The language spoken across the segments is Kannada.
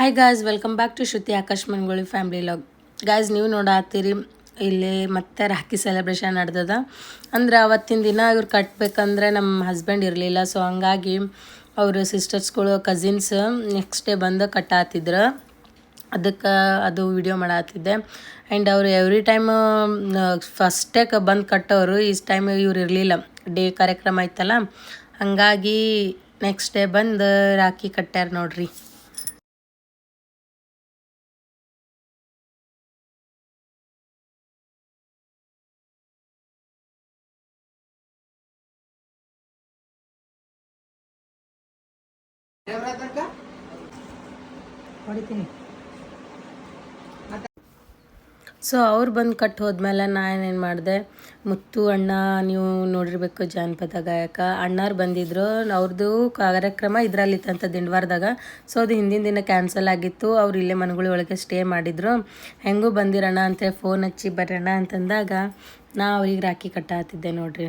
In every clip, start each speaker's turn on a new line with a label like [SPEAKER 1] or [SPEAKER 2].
[SPEAKER 1] Hi guys welcome back to Shruti Akash Mangoli family vlog guys ನೀವು ನೋಡಾತ್ತೀರಿ ಇಲ್ಲಿ ಮತ್ತೆ ರಾಖಿ ಸೆಲೆಬ್ರೇಷನ್ ನಡೆದದ. ಅಂದ್ರೆ ಅವತ್ತಿನ ದಿನ ಇವ್ರು ಕಟ್ಬೇಕಂದ್ರೆ ನಮ್ಮ ಹಸ್ಬೆಂಡ್ ಇರಲಿಲ್ಲ ಸೊ ಹಂಗಾಗಿ ಅವ್ರ ಸಿಸ್ಟರ್ಸ್ಗಳು ಕಸಿನ್ಸ್ ನೆಕ್ಸ್ಟ್ ಡೇ ಬಂದು ಕಟ್ಟಾತಿದ್ರು. ಅದಕ್ಕೆ ಅದು ವಿಡಿಯೋ ಮಾಡತ್ತಿದ್ದೆ ಆ್ಯಂಡ್ ಅವರು ಎವ್ರಿ ಟೈಮ್ ಫಸ್ಟೇ ಕ ಬಂದು ಕಟ್ಟೋರು, ಈ ಟೈಮ್ ಇವ್ರು ಇರಲಿಲ್ಲ. ಡೇ ಕಾರ್ಯಕ್ರಮ ಇತ್ತಲ್ಲ ಹಾಗಾಗಿ ನೆಕ್ಸ್ಟ್ ಡೇ ಬಂದು ರಾಖಿ ಕಟ್ಟ್ಯಾರ ನೋಡ್ರಿ. ಸೊ ಅವ್ರು ಬಂದು ಕಟ್ಟು ಹೋದ್ಮೇಲೆ ನಾನೇನು ಮಾಡಿದೆ, ಮುತ್ತು ಅಣ್ಣ ನೀವು ನೋಡಿರ್ಬೇಕು ಜಾನಪದ ಗಾಯಕ. ಅಣ್ಣವ್ರು ಬಂದಿದ್ರು ಅವ್ರದ್ದು ಕಾರ್ಯಕ್ರಮ ಇದ್ರಲ್ಲಿತ್ತಂತ ದಿಂಡವಾರದಾಗ. ಸೊ ಅದು ಹಿಂದಿನ ದಿನ ಕ್ಯಾನ್ಸಲ್ ಆಗಿತ್ತು, ಅವ್ರು ಇಲ್ಲೇ ಮನೆಗಳ ಒಳಗೆ ಸ್ಟೇ ಮಾಡಿದ್ರು. ಹೆಂಗೂ ಬಂದಿರೋಣ ಅಂತೇಳಿ ಫೋನ್ ಹಚ್ಚಿ ಬರೋಣ ಅಂತಂದಾಗ ನಾ ಅವ್ರಿಗೆ ರಾಖಿ ಕಟ್ಟಾತಿದ್ದೆ ನೋಡ್ರಿ.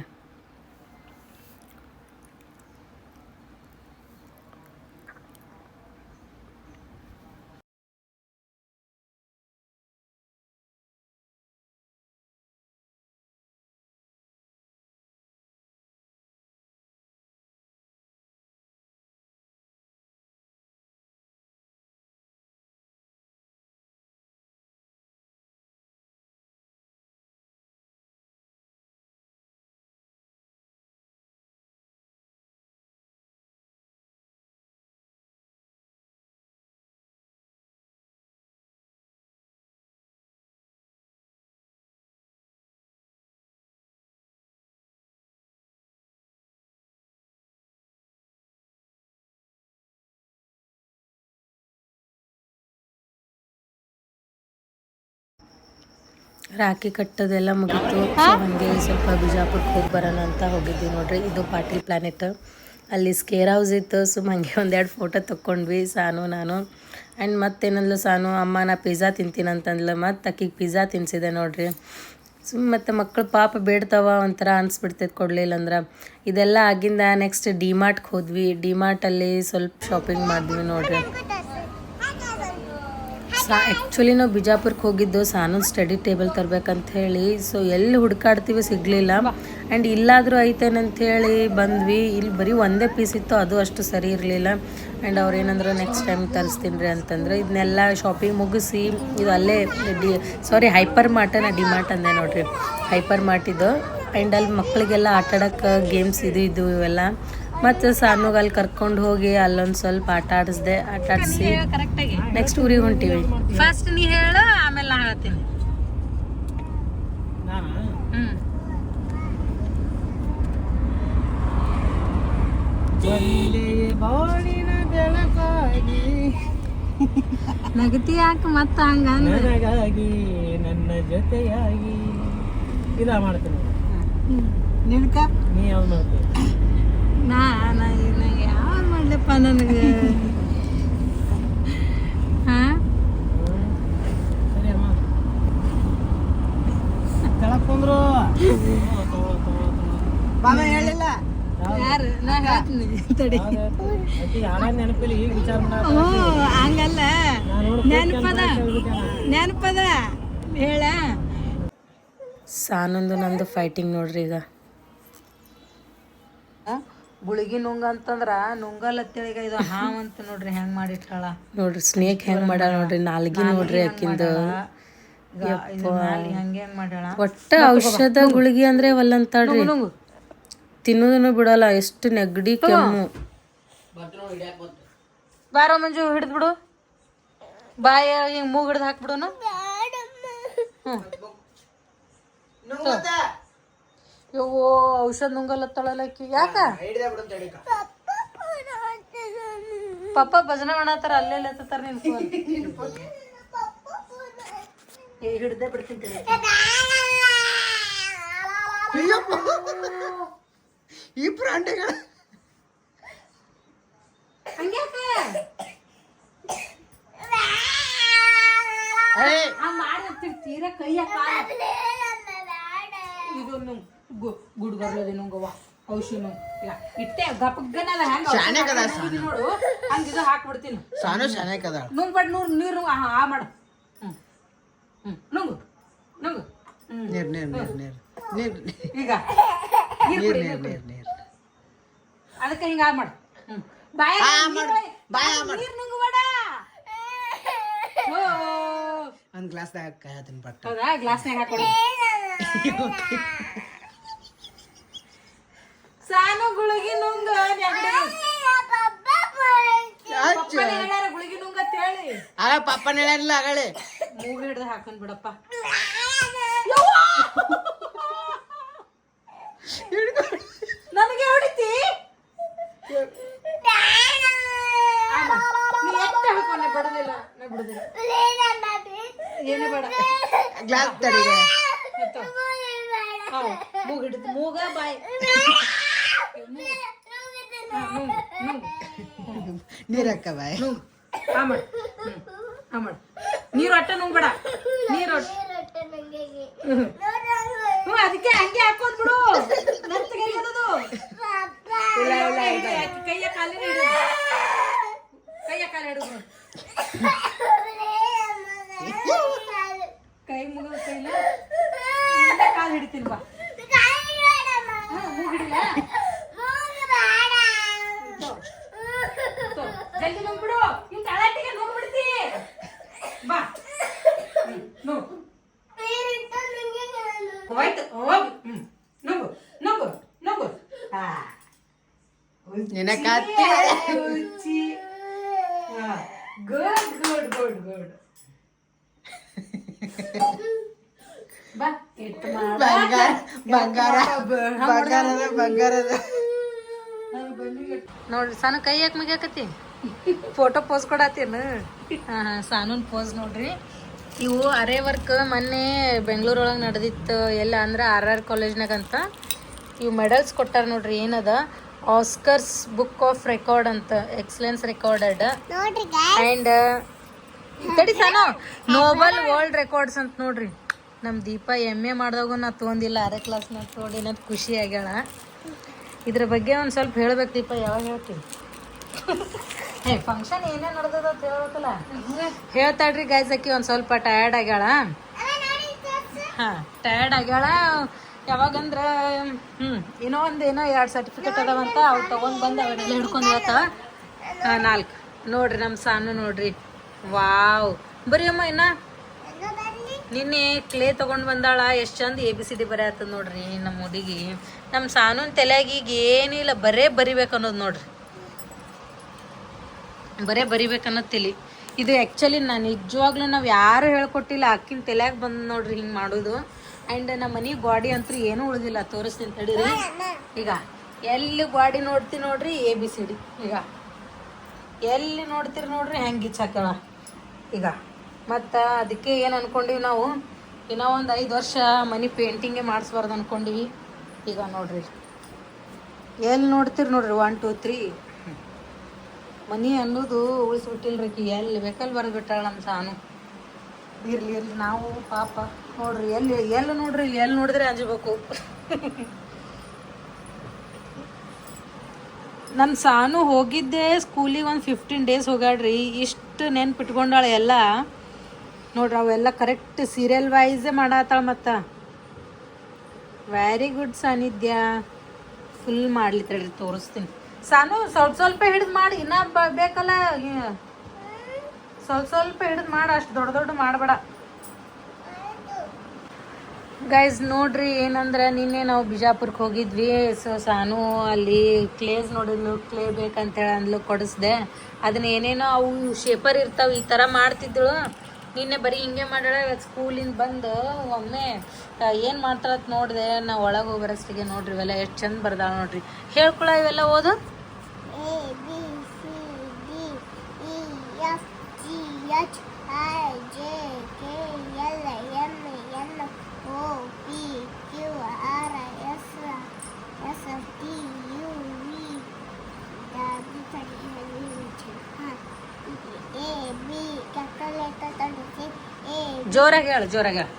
[SPEAKER 1] ರಾಖಿ ಕಟ್ಟೋದೆಲ್ಲ ಮುಗೀತು. ಹಂಗೆ ಹಾಗೆ ಸ್ವಲ್ಪ ಬಿಜಾಪುರಕ್ಕೆ ಹೋಗಿ ಬರೋಣ ಅಂತ ಹೋಗಿದ್ವಿ ನೋಡ್ರಿ. ಇದು ಪಾಟೀಲ್ ಪ್ಲಾನೆಟ್ ಅಲ್ಲಿ ಸ್ಕೇರ್ ಹೌಸ್ ಇತ್ತು. ಸುಮ್ಮ ಹಂಗೆ ಒಂದೆರಡು ಫೋಟೋ ತೊಗೊಂಡ್ವಿ ಸಾನು ನಾನು. ಆ್ಯಂಡ್ ಮತ್ತೇನಲ್ಲ ಸಾನು ಅಮ್ಮ ನಾ ಪಿಜ್ಜಾ ತಿಂತೀನಿ ಅಂತಂದ್ಲು ಮತ್ತು ಅಕ್ಕಿಗೆ ಪಿಜ್ಜಾ ತಿನ್ಸಿದೆ ನೋಡ್ರಿ. ಸುಮ್ಮ ಮತ್ತು ಮಕ್ಕಳು ಪಾಪ ಬೇಡ್ತಾವ ಒಂಥರ ಅನಿಸ್ಬಿಡ್ತೈತೆ ಕೊಡಲಿಲ್ಲ ಅಂದ್ರೆ ಇದೆಲ್ಲ ಆಗಿಂದ ನೆಕ್ಸ್ಟ್ ಡಿಮಾರ್ಟ್ಗೆ ಹೋದ್ವಿ. ಡಿಮಾರ್ಟಲ್ಲಿ ಸ್ವಲ್ಪ ಶಾಪಿಂಗ್ ಮಾಡಿದ್ವಿ ನೋಡ್ರಿ. ಸಾ ಆ್ಯಕ್ಚುಲಿ ನಾವು ಬಿಜಾಪುರಕ್ಕೆ ಹೋಗಿದ್ದು ಸಾನೂನ್ ಸ್ಟಡಿ ಟೇಬಲ್ ತರ್ಬೇಕಂತ ಹೇಳಿ. ಸೊ ಎಲ್ಲಿ ಹುಡ್ಕಾಡ್ತೀವಿ ಸಿಗಲಿಲ್ಲ. ಆ್ಯಂಡ್ ಇಲ್ಲಾದರೂ ಐತೇನಂತ ಹೇಳಿ ಬಂದ್ವಿ. ಇಲ್ಲಿ ಬರೀ ಒಂದೇ ಪೀಸ್ ಇತ್ತು, ಅದು ಅಷ್ಟು ಸರಿ ಇರಲಿಲ್ಲ. ಆ್ಯಂಡ್ ಅವ್ರು ಏನಂದ್ರೆ ನೆಕ್ಸ್ಟ್ ಟೈಮ್ ತರಿಸ್ತೀನಿ ರೀ ಅಂತಂದ್ರೆ. ಇದನ್ನೆಲ್ಲ ಶಾಪಿಂಗ್ ಮುಗಿಸಿ, ಇದು ಅಲ್ಲೇ ಡಿ ಸಾರಿ ಹೈಪರ್ ಮಾರ್ಟ ನಾ ಡಿಮಾರ್ಟ್ ಅಂದೆ ನೋಡಿರಿ. ಹೈಪರ್ ಮಾರ್ಟ್ ಇದು. ಆ್ಯಂಡ್ ಅಲ್ಲಿ ಮಕ್ಕಳಿಗೆಲ್ಲ ಆಟಾಡೋಕ್ಕೆ ಗೇಮ್ಸ್ ಇದು ಇದು, ಇವೆಲ್ಲ. ಮತ್ತು ಸಾನುಗ್ ಅಲ್ಲಿ ಕರ್ಕೊಂಡು ಹೋಗಿ ಅಲ್ಲೊಂದು ಸ್ವಲ್ಪ ಆಟ ಆಡಿಸ್ದೆ ಆಟ ಆಡಿಸಿ.
[SPEAKER 2] ಕರೆಕ್ಟಾಗಿ
[SPEAKER 1] ನೆಕ್ಸ್ಟ್ ಊರಿಗೆ ಹೊಂಟಿವಿ.
[SPEAKER 2] ಫಸ್ಟ್ ನೀ ಹೇಳು ಆಮೇಲೆ ನಾ ಹೇಳ್ತೀನಿ. ನಗತಿ ಯಾಕೆ ಮತ್ತ ಹಂಗ
[SPEAKER 3] ನನ್ನ ಜೊತೆಯಾಗಿ. ಇದ ಮಾಡ್ತೀನಿ.
[SPEAKER 2] ನಿನ್ಕ?
[SPEAKER 3] ನೀ ಯಾವ್ದು ಮಾಡ್ತೀನಿ
[SPEAKER 2] ನಾ ಯಾರು ಮಾಡ್ಲಪ್ಪ ನನಗೆ? ಹಾ?
[SPEAKER 3] ಕುಂದ್ರು. ಬಾಬಾ ಹೇಳಿಲ್ಲ.
[SPEAKER 2] ಯಾರು? ನಾ ಹೇಳ್ತೀನಿ ತಡಿ.
[SPEAKER 3] ನೆನಪಿಲ್ಲ ಈಗ ವಿಚಾರ ಮಾಡ.
[SPEAKER 2] ಹ್ಞೂ ಹಂಗಲ್ಲ.
[SPEAKER 3] ನಾನು
[SPEAKER 2] ನೆನಪದ. ನೆನಪದ. ಹೇಳ.
[SPEAKER 1] ಸಾನೊಂದು ನಂದು ಫೈಟಿಂಗ್ ನೋಡ್ರಿ ಈಗ.
[SPEAKER 2] ಗುಳಿಗಿ ನುಂಗ ಅಂತಂದ್ರ ನುಂಗಲತ್ತೇಳಿಗ ಇದು ಹಾವ್ ಅಂತ ನೋಡ್ರಿ ಹೆಂಗ್ ಮಾಡಿಟ್ಟಾಳ.
[SPEAKER 1] ನೋಡ್ರಿ ಸ್ನೇಕ್ ಹೆಂಗ್ ಮಾಡ್ಯಾಳ ನೋಡ್ರಿ ನಾಲ್ಗಿ ನೋಡ್ರಿ ಆಕಿಂದು.
[SPEAKER 2] ಮಾಡ್ಯಾಳ.
[SPEAKER 1] ಒಟ್ಟ ಔಷಧ ಗುಳಿಗೆ ಅಂದ್ರೆ ಒಲ್ಲಂತಾಳ್ರಿ. ತಿನ್ನೋದನ್ನು ಬಿಡಲ್ಲ ಎಷ್ಟು ನೆಗಡಿ ಕೆಮ್ಮು.
[SPEAKER 2] ಬಾರೋ ಮಂಜು ಹಿಡಿದ್ ಬಿಡು. ಬಾಯ ಹಿಂಗ್ ಮೂಗ್ ಹಿಡ್ದು ಹಾಕ್ಬಿಡುನು ಯವ್ವೋ ಔಷಧ ನುಂಗಲತ್ತಳಲ್ಲ ಆಕಿ ಯಾಕ? ಪಪ್ಪ ಭಜನೆ ಮಾಡತ್ತಾರ ಅಲ್ಲೇ ಎತ್ತತ್ತಾರ ನಿನ್ ಫೋನ್ ಹಿಡ್ದೆ ಬಿಡ್ತೀನಿ.
[SPEAKER 3] ಈ ಪ್ರಾಣಿಗಳು
[SPEAKER 2] ಹಂಗ್ಯಾಕ? ಹಂಗ್ ಮಾಡಿರ್ತೀವಿ ತೀರಾ ಕೈಯ ಇದು ಗುಡ್ಗರ್ಲದಿ ನುಂಗವ್ವ ಔಷಧಿ ನುಂಗ್
[SPEAKER 4] ಈಗ ಇಟ್ಟೆ ಗಪ್ಪಗನಲ್ಲ ಹೆಂಗ
[SPEAKER 3] ಶಾನ್ಯಾಗ್ ಅದ ಸಾನು.
[SPEAKER 4] ನೋಡು. ಹಂಗ ಇದು ಹಾಕ್ಬಿಡ್ತೀನಿ.
[SPEAKER 3] ಸಾನು ಚೆನ್ನಾಗಿ ಅದಾಳ
[SPEAKER 4] ನುಂಗ್ ಬಟ್ ನೂರು ನೀರು ಆ ಆ ಮಾಡು. ಹ್ಮ್. ಹ್ಮ್. ನುಂಗು. ನುಂಗು. ಹ್ಮ್.
[SPEAKER 3] ನೀರ್ ನೀರ್ ನೀರ್ ನೀರ್. ನೀರ್
[SPEAKER 4] ಈಗ. ನೀರ್
[SPEAKER 3] ನೀರ್
[SPEAKER 4] ಕುಡಿ,
[SPEAKER 3] ನೀರ್
[SPEAKER 4] ನೀರ್ ಕುಡಿ.
[SPEAKER 3] ನೀರ್ ನೀರ್.
[SPEAKER 4] ಅದಕ್ಕೆ ಹಿಂಗ ಆ ಮಾಡು. ಹ್ಮ್. ಬಾಯ
[SPEAKER 3] ಆ ಮಾಡು, ಬಾಯ ಮಾಡು.
[SPEAKER 4] ನೀರ್ ನುಂಗು ಬೇಡ ಓ.
[SPEAKER 3] ಒಂದ್ ಗ್ಲಾಸ್ದಾಗ ಕೈ ಬಟ್. ಬಟ್ಟ
[SPEAKER 4] ಹೌದಾ? ಗ್ಲಾಸ್ನಾಗ ಹಾಕೊಡಿ. ಸಾನು ಗುಳಿಗಿ ನುಂಗ ಹೇಳ್ಯಾರ ಗುಳಿಗಿ ನುಂಗ ಅಂತ ಹೇಳಿ.
[SPEAKER 3] ಆಗ ಪಪ್ಪನ ಹೇಳಿಲ್ಲ ಆಗಳೆ
[SPEAKER 4] ಮೂಗ್ ಹಿಡ್ದು ಹಾಕೊಂಡ್ ಬಿಡಪ್ಪ. ನನಗೆ ಹೊಡಿತಿ? ನೀ ಎತ್ತ ಹಾಕೊಂಡೆ ಬಿಡದಿಲ್ಲ ನಾ ಬಿಡುದಿಲ್ಲ. ಏನು ಬೇಡ.
[SPEAKER 3] ಗ್ಲಾಸ್
[SPEAKER 4] ಎತ್ತೋ. ಹಾ, ಮೂಗ್ ಮೂಗ ಬಾಯ್. ನುಂಗು, ನುಂಗು.
[SPEAKER 3] ನೀರ್ ಹಾಕ ಬಾಯ್
[SPEAKER 4] ನುಂಗು ಆ ಮಾಡು ಹ್ಮ್. ಆ ಮಾಡು ನೀರು ಒಟ್ಟ ನುಂಗ್ಬೇಡ ನೀರು ಒಟ್ಟ ಹ್ಞೂ ಅದಕ್ಕೆ ಹಂಗೆ ಹಾಕೋದ್ ಬಿಡು ಮೆತ್ತಗೆ ಇರೋದು ಇಲ್ಲ ಇಲ್ಲ ಇಲ್ಲ ಆಕಿ ಕೈಯ ಕಾಲಿನ ಹಿಡಿದು ಕೈಯ ಕಾಲ ಹಿಡಿದು ಕೈ ಮುಗಿದ ಕೈಲ ನಿಂದ ಕಾಲು ಹಿಡಿತೀನಿ ಬಾ ಹ್ಞೂ ಮೂಗ್ ಹಿಡಿಲ ತೋ, ಜಲ್ದಿ ನುಂಗ್ಬಿಡು ಇನ್ ತಳಾಟಿಗೆ ನುಂಗ್ಬಿಡ್ತಿ ಬಾ ಹ್ಮ್, ನುಂಗು ಹೋಯ್ತು ಹೋಗು ಹ್ಮ್. ನುಂಗು ನುಂಗು ನುಂಗು. ಹಾ
[SPEAKER 3] ನಿನ್ನ ಕತ್ತಿ
[SPEAKER 4] ಉಚ್ಚಿ. Good good good good. ಬಾ ಇಟ್ಟು ಮಾಡ.
[SPEAKER 3] ಬಂಗಾರ ಬಂಗಾರ ಬಂಗಾರದ ಬಂಗಾರದ.
[SPEAKER 2] ನೋಡ್ರಿ ಸಾನು ಕೈ ಯಾಕೆ ಮುಗಿಯಾಕತಿ ಫೋಟೋ ಪೋಸ್ ಕೊಡತ್ತೇನು? ಹಾಂ ಹಾಂ ಸಾನೂನ್ ಪೋಸ್ ನೋಡ್ರಿ. ಇವು ಅರೆ ವರ್ಕ್ ಮೊನ್ನೆ ಬೆಂಗಳೂರೊಳಗೆ ನಡೆದಿತ್ತು. ಎಲ್ಲ ಅಂದ್ರೆ ಆರ್ ಆರ್ ಕಾಲೇಜ್ನಾಗಂತ. ಇವು ಮೆಡಲ್ಸ್ ಕೊಟ್ಟಾರ ನೋಡ್ರಿ ಏನದ? ಆಸ್ಕರ್ಸ್ ಬುಕ್ ಆಫ್ ರೆಕಾರ್ಡ್ ಅಂತ ಎಕ್ಸಲೆನ್ಸ್ ರೆಕಾರ್ಡೆಡ್. ಅಂಡ್ ಕಡಿ ಸಾನು ನೋಬಲ್ ವರ್ಲ್ಡ್ ರೆಕಾರ್ಡ್ಸ್ ಅಂತ ನೋಡ್ರಿ. ನಮ್ಮ ದೀಪ ಎಂ ಎ ಮಾಡಿದಾಗೂ ನಾ ತೊಗೊಂಡಿಲ್ಲ ಅರೆ ಕ್ಲಾಸ್ನಾಗ ತೊಗೊಂಡಿನ ಅಂತ ಖುಷಿ ಆಗ್ಯಾಳ. ಇದ್ರ ಬಗ್ಗೆ ಒಂದು ಸ್ವಲ್ಪ ಹೇಳ್ಬೇಕು ದೀಪ ಯಾವಾಗ ಹೇಳ್ತೀನಿ ಏ ಫಂಕ್ಷನ್ ಏನೇನು ನಡೆದದ ಅಂತ ಹೇಳ್ಬೇಕಲ್ಲ ಹೇಳ್ತಾಳ್ರಿ ಗೈಸ್ ಅಕ್ಕಿ ಒಂದು ಸ್ವಲ್ಪ ಟಯರ್ಡ್ ಆಗ್ಯಾಳ. ಹಾಂ ಟಯರ್ಡ್ ಆಗ್ಯಾಳ. ಯಾವಾಗಂದ್ರೆ ಹ್ಞೂ ಏನೋ ಒಂದು ಏನೋ ಎರಡು ಸರ್ಟಿಫಿಕೇಟ್ ಅದಾವಂತ ಅವ್ರು ತೊಗೊಂಡು ಬಂದು ಅವನ್ನೆಲ್ಲ ಹಿಡ್ಕೊಂಡು ಇವತ್ತ. ನಾಲ್ಕು. ನೋಡ್ರಿ ನಮ್ಮ ಸಾನು ನೋಡ್ರಿ. ವಾವ್. ಬರೀ ಅಮ್ಮ ಇನ್ನ. ನಿನ್ನೆ ಕ್ಲೇ ತಗೊಂಡ್ ಬಂದಾಳ. ಎಷ್ಟು ಚಂದ ಎ ಬಿ ಸಿ ಡಿ ಆತದ್ ನೋಡ್ರಿ ನಮ್ಮ ಹುಡುಗಿ. ನಮ್ಮ ಸಾನೂನ್ ತಲೆಯಾಗ ಈಗ ಏನಿಲ್ಲ ಬರೇ ಬರಿಬೇಕು ಅನ್ನೋದು ನೋಡ್ರಿ. ಬರೇ ಬರಿಬೇಕನ್ನೋ ತಲೆ ಇದು ಆ್ಯಕ್ಚುಲಿ ನಾನು ನಿಜವಾಗ್ಲೂ ನಾವು ಯಾರು ಹೇಳ್ಕೊಟ್ಟಿಲ್ಲ ಅಕ್ಕಿನ ತಲೆಯಾಗ ಬಂದು ನೋಡ್ರಿ ಹಿಂಗೆ ಮಾಡೋದು. ಆ್ಯಂಡ್ ನಮ್ಮ ಮನೆ ಗ್ವಾಡಿ ಅಂತೂ ಏನೂ ಉಳಿದಿಲ್ಲ ತೋರಿಸ್ತೀನಿ ತಡೀರಿ. ಈಗ ಎಲ್ಲಿ ಗ್ವಾಡಿ ನೋಡ್ತೀನಿ ನೋಡ್ರಿ ಎ ಬಿ ಸಿ ಡಿ ಈಗ ಎಲ್ಲಿ ನೋಡ್ತೀರಿ ನೋಡ್ರಿ ಹೆಂಗೆ ಗಿಚ್ಚಾಕ್ಯಾಳ ಈಗ ಮತ್ತು ಅದಕ್ಕೆ ಏನು ಅಂದ್ಕೊಂಡಿವಿ ನಾವು ಇನ್ನೂ ಒಂದು ಐದು ವರ್ಷ ಮನೆ ಪೇಂಟಿಂಗೇ ಮಾಡಿಸ್ಬಾರ್ದು ಅಂದ್ಕೊಂಡಿವಿ ಈಗ ನೋಡ್ರಿ. ಎಲ್ಲಿ ನೋಡ್ತೀರಿ ನೋಡ್ರಿ ಒನ್ ಟೂ ತ್ರೀ ಮನಿ ಅನ್ನೋದು ಉಳಿಸ್ಬಿಟ್ಟಿಲ್ರಿ ಆಕಿ ಎಲ್ಲಿ ಬೇಕಲ್ಲಿ ಬರೆದ್ಬಿಟ್ಟಾಳ ನಮ್ಮ ಸಾನು. ಇರ್ಲಿ ಇರ್ಲಿ. ನಾವು ಪಾಪ ನೋಡ್ರಿ, ಎಲ್ಲಿ ಎಲ್ಲಿ ನೋಡ್ರಿ ಎಲ್ಲಿ ನೋಡಿದ್ರೆ ಅಂಜಬೇಕು. ನನ್ನ ಸಾನು ಹೋಗಿದ್ದೆ ಸ್ಕೂಲಿಗೆ ಒಂದು ಫಿಫ್ಟೀನ್ ಡೇಸ್ ಹೋಗ್ಯಾಡ್ರಿ ಇಷ್ಟು ನೆನ್ಪಿಟ್ಕೊಂಡಾಳೆ ಎಲ್ಲ. ನೋಡ್ರಿ, ಅವೆಲ್ಲ ಕರೆಕ್ಟ್ ಸೀರಿಯಲ್ ವೈಸೇ ಮಾಡತ್ತಾಳ ಮತ್ತು. Very good Sannidhya. ಫುಲ್ ಮಾಡ್ಲಿತ್ತಳ್ರಿ ತೋರಿಸ್ತೀನಿ. ಸಾನು ಸ್ವಲ್ಪ ಸ್ವಲ್ಪ ಹಿಡಿದು ಮಾಡಿ, ಇನ್ನ ಬೇಕಲ್ಲ ಸ್ವಲ್ಪ ಸ್ವಲ್ಪ ಹಿಡಿದು ಮಾಡಿ, ಅಷ್ಟು ದೊಡ್ಡ ದೊಡ್ಡ ಮಾಡಬೇಡ. ಗೈಸ್ ನೋಡ್ರಿ ಏನಂದ್ರೆ ನಿನ್ನೆ ನಾವು ಬಿಜಾಪುರಕ್ಕೆ ಹೋಗಿದ್ವಿ. ಸೊ ಸಾನು ಅಲ್ಲಿ ಕ್ಲೇಸ್ ನೋಡಿದ್ಲು ಕ್ಲೇ ಬೇಕಂತೇಳಿ ಅಂದ್ಲು ಕೊಡಿಸ್ದೆ. ಅದನ್ನ ಏನೇನೋ ಅವು ಶೇಪರ್ ಇರ್ತಾವೆ ಈ ಥರ ಮಾಡ್ತಿದ್ಳು. ನಿನ್ನೆ ಬರೀ ಹಿಂಗೆ ಮಾಡ್ಯಾಳ ಇವತ್ತು ಸ್ಕೂಲಿಂದ ಬಂದು ಒಮ್ಮೆ ಏನು ಮಾಡ್ತಾಳತ್ ನೋಡಿದೆ, ನಾ ಒಳಗೆ ಹೋಗಿ ನೋಡ್ರಿ ಇವೆಲ್ಲ ಎಷ್ಟು ಚಂದ ಬರ್ದಾಳ ನೋಡ್ರಿ. ಹೇಳ್ಕೊಳ ಇವೆಲ್ಲ ಓದು.
[SPEAKER 5] A B C D E F G H
[SPEAKER 2] ಜೋರಾಗಿ ಹೇಳು ಜೋರಾಗಿ ಹೇಳು.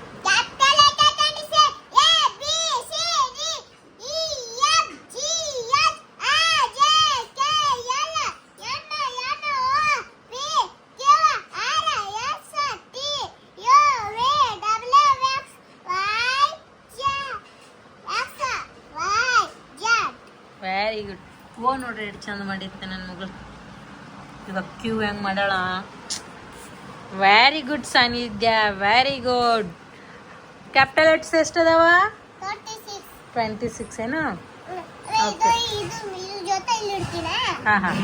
[SPEAKER 5] ವೆರಿ
[SPEAKER 2] ಗುಡ್ ಓ ನೋಡ್ರಿ, ಎಷ್ಟು ಚಂದ ಮಾಡಿರ್ತೇನೆ ನನ್ನ ಮಗಳು. ಇವಾಗ ಕ್ಯೂ ಹೆಂಗೆ ಮಾಡೋಣ very good Sannidhya very good capital lets
[SPEAKER 4] ಎಷ್ಟದವ
[SPEAKER 2] twenty six ಏನು
[SPEAKER 4] ಓಕೆ
[SPEAKER 2] ಹಾಂ ಹಾಂ